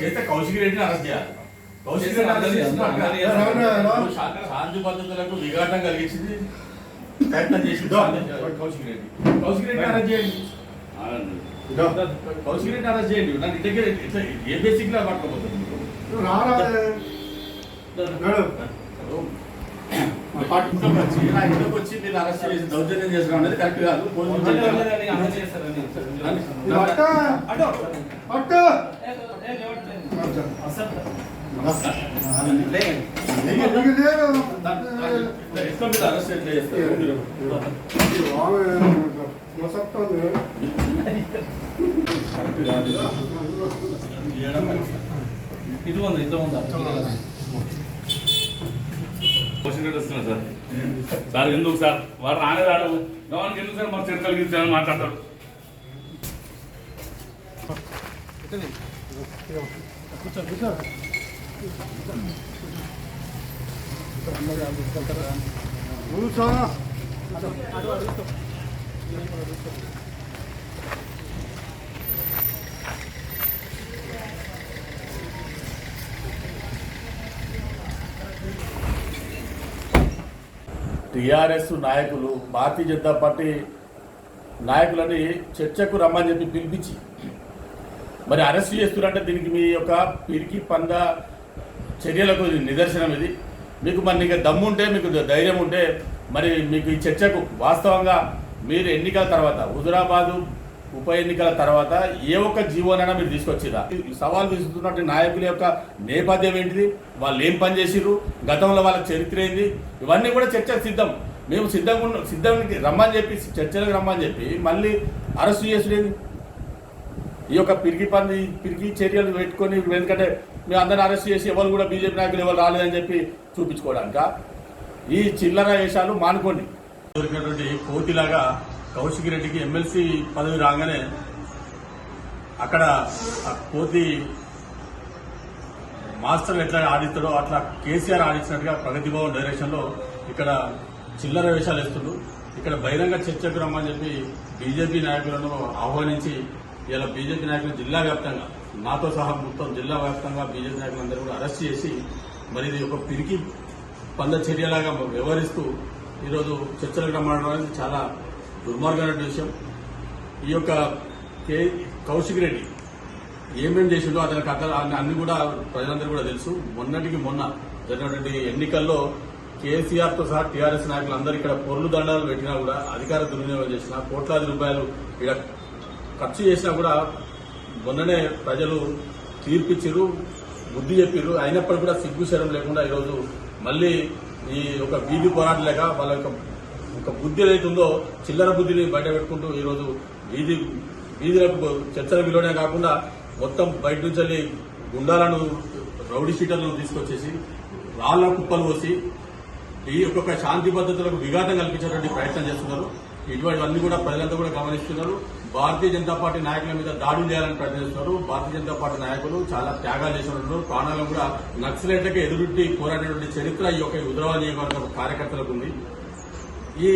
చేస్తే కౌశిక్ రెడ్డిని అరెస్ట్ చేయాలి కౌశిక్ రెడ్డి అరెస్ట్ చేసిన విఘాటం కలిగించింది ప్రయత్నం చేసింది కౌశిక్ రెడ్డి కౌశిక్ రెడ్డి అరెస్ట్ చేయండి కౌశిక్ రెడ్డి అరెస్ట్ చేయండి నన్ను దగ్గర ఇట్లా ఏ బేసిక్ లా పట్టుకోబోతుంది ఇంట్లోకి వచ్చి నా వచ్చి నేను అరెస్ట్ చేసి దౌర్జన్యం చేసుకోవడం అనేది కరెక్ట్ కాదు ఇది ఉంది ఇది ఉందా వస్తున్నా సార్ సార్ ఎందుకు సార్ వారు రానే రాడు గవర్నకి ఎందుకు సార్ మాకు చర్చ కలిగించాలని మాట్లాడతాడు టిఆర్ఎస్ నాయకులు భారతీయ జనతా పార్టీ నాయకులని చర్చకు రమ్మని చెప్పి పిలిపించి మరి అరెస్ట్ చేస్తున్నారంటే దీనికి మీ యొక్క పిరికి పంద చర్యలకు నిదర్శనం ఇది. మీకు మరి ఇంకా దమ్ము ఉంటే మీకు ధైర్యం ఉంటే మరి మీకు ఈ చర్చకు వాస్తవంగా మీరు ఎన్నికల తర్వాత హుజురాబాదు ఉప ఎన్నికల తర్వాత ఏ ఒక్క జీవోనైనా మీరు తీసుకొచ్చిరా? ఈ సవాల్ విసురుతున్నట్టు నాయకుల యొక్క నేపథ్యం ఏంటిది? వాళ్ళు ఏం పని చేసిర్రు? గతంలో వాళ్ళ చరిత్ర ఏంది? ఇవన్నీ కూడా చర్చ సిద్ధం. మేము సిద్ధంగా ఉన్న రమ్మని చెప్పి చర్చలకు రమ్మని చెప్పి మళ్ళీ అరెస్ట్ చేసుడేది ఈ యొక్క పిరికి పని పిరికి చర్యలు పెట్టుకొని ఎందుకంటే మేము అందరిని అరెస్ట్ చేసి ఎవరు కూడా బీజేపీ నాయకులు ఎవరు రాలేదని చెప్పి చూపించుకోవడానిక. ఈ చిల్లర వేషాలు మానుకోండి. దొరికినటువంటి కోతిలాగా కౌశిక్ రెడ్డికి ఎమ్మెల్సీ పదవి రాగానే అక్కడ ఆ కోతి మాస్టర్ ఎట్లా ఆడిస్తాడో అట్లా కేసీఆర్ ఆడించినట్టుగా ప్రగతి భవన్ డైరెక్షన్లో ఇక్కడ చిల్లర వేషాలు వేస్తుండ్రు. ఇక్కడ బహిరంగ చర్చకు రమ్మని చెప్పి బీజేపీ నాయకులను ఆహ్వానించి ఇలా బీజేపీ నాయకులు జిల్లా వ్యాప్తంగా నాతో సహా మొత్తం జిల్లా వ్యాప్తంగా బీజేపీ నాయకులందరూ కూడా అరెస్ట్ చేసి మరి ఇది ఒక పిరికి పంద చర్యలాగా వ్యవహరిస్తూ ఈరోజు చర్చలకు రమ్మడం అనేది చాలా దుర్మార్గమైన విషయం. ఈ యొక్క కే కౌశిక్ రెడ్డి ఏమేం చేసిండో అతని కథ అన్ని కూడా ప్రజలందరూ కూడా తెలుసు. మొన్నటికి మొన్న జరిగినటువంటి ఎన్నికల్లో కేసీఆర్తో సహా టీఆర్ఎస్ నాయకులందరూ ఇక్కడ పొర్లు దండాలు పెట్టినా కూడా అధికార దుర్వినియోగం చేసిన కోట్లాది రూపాయలు ఇక్కడ ఖర్చు చేసినా కూడా మొన్ననే ప్రజలు తీర్పిచ్చిరు బుద్ధి చెప్పిర్రు. అయినప్పటికీ కూడా సిగ్గు శరం లేకుండా ఈరోజు మళ్ళీ ఈ ఒక వీధి పోరాటం లేక వాళ్ళ యొక్క ఒక బుద్ధి ఏదైతుందో చిల్లర బుద్ధిని బయట పెట్టుకుంటూ ఈరోజు వీధి వీధులకు చర్చల విలువనే కాకుండా మొత్తం బయట నుంచి వెళ్ళి గుండాలను రౌడీ షీటర్లను తీసుకొచ్చేసి రాళ్ళ కుప్పలు పోసి ఈ ఒక్కొక్క శాంతి భద్రతలకు విఘాతం కల్పించేటువంటి ప్రయత్నం చేస్తున్నారు. ఇటువంటివన్నీ కూడా ప్రజలంతా కూడా గమనిస్తున్నారు. భారతీయ జనతా పార్టీ నాయకుల మీద దాడులు చేయాలని ప్రయత్నిస్తున్నారు. భారతీయ జనతా పార్టీ నాయకులు చాలా త్యాగాలు చేసినట్టు ప్రాణాలను కూడా నక్సలైట్లకే ఎదురుట్టి పోరాడినటువంటి చరిత్ర ఈ యొక్క హుదరాబాద్ నియోజకవర్గ కార్యకర్తలకు ఉంది. ఈ